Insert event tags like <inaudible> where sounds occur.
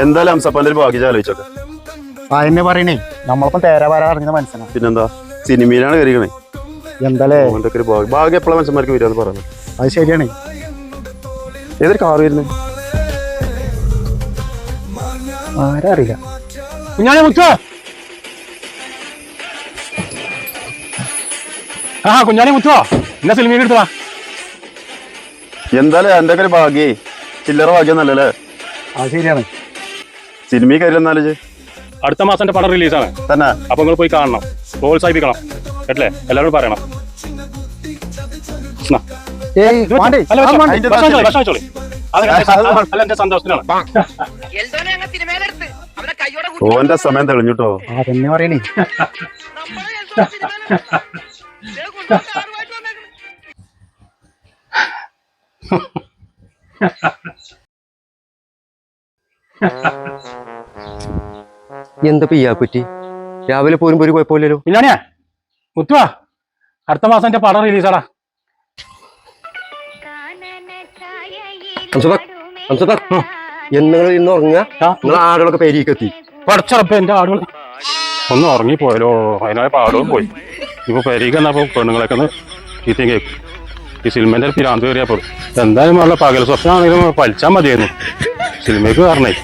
എന്തായാലും അംസപ്പന്റെ ഒരു ഭാഗ്യം ആലോചിച്ചോക്കെ. അതെന്നെ പറയണേ. നമ്മളിപ്പം തേരാപാര അറിഞ്ഞ മനസ്സിനാ പിന്നെന്താ? സിനിമയിലാണ് കയറിയണേ എന്താലേ? ഒക്കെ ഒരു ഭാഗ്യം. ഭാഗ്യം എപ്പോഴാണ് മനുഷ്യന്മാർക്ക് വരിക എന്ന് പറയുന്നത്? അത് ശരിയാണേ. ഏതൊരു കാർ വരുന്നത് ആരാ അറിയില്ല കുഞ്ഞാണി മുത്ത! ആ കുഞ്ഞാണി മുത്തോ? എന്നാ സിനിമ എടുത്തതാ എന്തായാലും എന്റെ ഒക്കെ ഒരു ഭാഗ്യേ. ചില്ലറ ഭാഗ്യം നല്ലല്ലേ അത് ശരിയാണ്. സിനിമയിൽ കയറി അടുത്ത മാസം എന്റെ പടം റിലീസാണ്. തന്നെ? അപ്പൊ നിങ്ങൾ പോയി കാണണം. പ്രോത്സാഹിപ്പിക്കണം. കേട്ടില്ലേ എല്ലാവരും പറയണം. ഓന്റെ സമയം തെളിഞ്ഞിട്ടോ. അതെന്നെ പറയണേ. <laughs> എന്താ പറ്റി? രാവിലെ പോരുമ്പോ ഒരു കുഴപ്പമില്ലല്ലോ. ഇല്ലാണിയാ മുത്തുവാ അടുത്ത മാസം എന്റെ പടം റിലീസാടാ എന്നങ്ങൾ ഇന്ന് ഉറങ്ങുക? ആ. നിങ്ങൾ ആടുകളൊക്കെ പേരിക്കെത്തി പടച്ചറപ്പ എന്റെ ആടുകൾ ഒന്ന് ഉറങ്ങി പോയല്ലോ. അതിനായ പാടവും പോയി. ഇപ്പൊ പെരീക്ക് എന്നപ്പോ പെണ്ണുങ്ങളൊക്കെ ഒന്ന് ചീത്തയും കേൾക്കും. ഈ സിനിമന്റെ പിരാന്ത് കയറിയപ്പോൾ എന്തായാലും നല്ല പകൽ സ്വപ്നമാണെങ്കിലും പലിച്ചാൽ മതിയായിരുന്നു. ፊልሜ ጋር ነኝ።